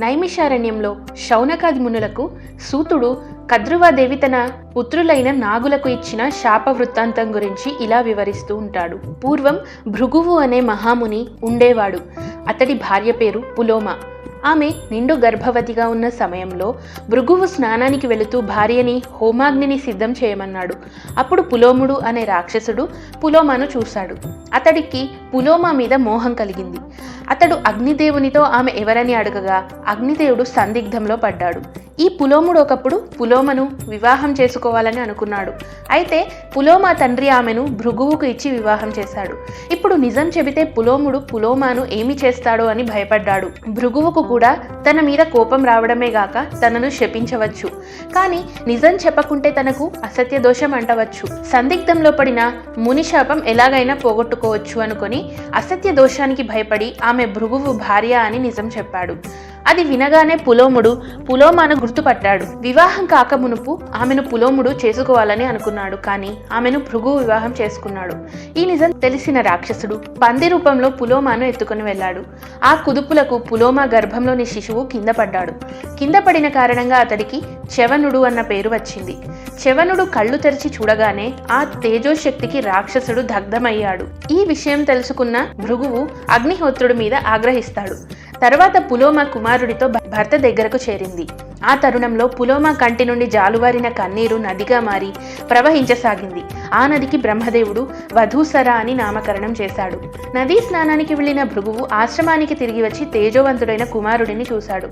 నైమిషారణ్యంలో శౌనకాది మునులకు సూతుడు కద్రువాదేవి తన పుత్రులైన నాగులకు ఇచ్చిన శాప వృత్తాంతం గురించి ఇలా వివరిస్తూ ఉంటాడు. పూర్వం భృగువు అనే మహాముని ఉండేవాడు. అతడి భార్య పేరు పులోమ. ఆమె నిండు గర్భవతిగా ఉన్న సమయంలో భృగువు స్నానానికి వెళుతూ భార్యని హోమాగ్నిని సిద్ధం చేయమన్నాడు. అప్పుడు పులోముడు అనే రాక్షసుడు పులోమాను చూశాడు. అతడికి పులోమ మీద మోహం కలిగింది. అతడు అగ్నిదేవునితో ఆమె ఎవరని అడగగా అగ్నిదేవుడు సందిగ్ధంలో పడ్డాడు. ఈ పులోముడు ఒకప్పుడు పులోమను వివాహం చేసుకోవాలని అనుకున్నాడు. అయితే పులోమ తండ్రి ఆమెను భృగువుకు ఇచ్చి వివాహం చేశాడు. ఇప్పుడు నిజం చెబితే పులోముడు పులోమాను ఏమి చేస్తాడో అని భయపడ్డాడు. భృగువుకు కూడా తన మీద కోపం రావడమే గాక తనను శపించవచ్చు. కానీ నిజం చెప్పకుంటే తనకు అసత్య దోషం అంటవచ్చు. సందిగ్ధంలో పడిన ముని శాపం ఎలాగైనా పోగొట్టుకోవచ్చు అనుకొని అసత్య దోషానికి భయపడి ఆమె భృగువు భార్య అని నిజం చెప్పాడు. అది వినగానే పులోముడు పులోమాను గుర్తుపట్టాడు. వివాహం కాక మునుపు ఆమెను పులోముడు చేసుకోవాలని అనుకున్నాడు కానీ ఆమెను భృగు వివాహం చేసుకున్నాడు. ఈ నిజం తెలిసిన రాక్షసుడు పంది రూపంలో పులోమాను ఎత్తుకొని వెళ్ళాడు. ఆ కుదుపులకు పులోమ గర్భంలోని శిశువు కింద పడ్డాడు. కింద పడిన కారణంగా అతడికి చవనుడు అన్న పేరు వచ్చింది. చవనుడు కళ్ళు తెరిచి చూడగానే ఆ తేజోశక్తికి రాక్షసుడు దగ్ధమయ్యాడు. ఈ విషయం తెలుసుకున్న భృగువు అగ్నిహోత్రుడి మీద ఆగ్రహిస్తాడు. తర్వాత పులోమ కుమారుడితో భర్త దగ్గరకు చేరింది. ఆ తరుణంలో పులోమ కంటి నుండి జాలువారిన కన్నీరు నదిగా మారి ప్రవహించసాగింది. ఆ నదికి బ్రహ్మదేవుడు వధూసర అని నామకరణం చేశాడు. నదీ స్నానానికి వెళ్ళిన భృగువు ఆశ్రమానికి తిరిగి వచ్చి తేజోవంతుడైన కుమారుడిని చూశాడు.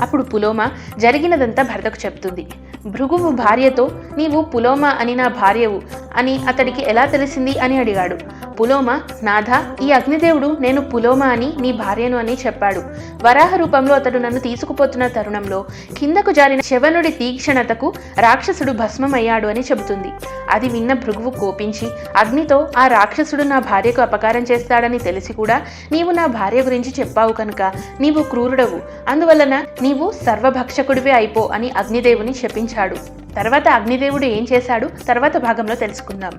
అప్పుడు పులోమ జరిగినదంతా భర్తకు చెప్తుంది. భృగువు భార్యతో నీవు పులోమ అని నా భార్యవు. అని అతడికి ఎలా తెలిసింది అని అడిగాడు. పులోమ నాథ ఈ అగ్నిదేవుడు నేను పులోమ అని నీ భార్యను అని చెప్పాడు. వరాహ రూపంలో అతడు నన్ను తీసుకుపోతున్న తరుణంలో కిందకు జారిన శవనుడి తీక్షణతకు రాక్షసుడు భస్మమయ్యాడు అని చెబుతుంది. అది విన్న భృగువు కోపించి అగ్నితో ఆ రాక్షసుడు నా భార్యకు అపకారం చేస్తాడని తెలిసి కూడా నీవు నా భార్య గురించి చెప్పావు కనుక నీవు క్రూరుడవు. అందువలన నీవు సర్వభక్షకుడివే అయిపో అని అగ్నిదేవుని శపించాడు. తర్వాత అగ్నిదేవుడు ఏం చేశాడు? తర్వాత భాగంలో తెలుసుకుందాం.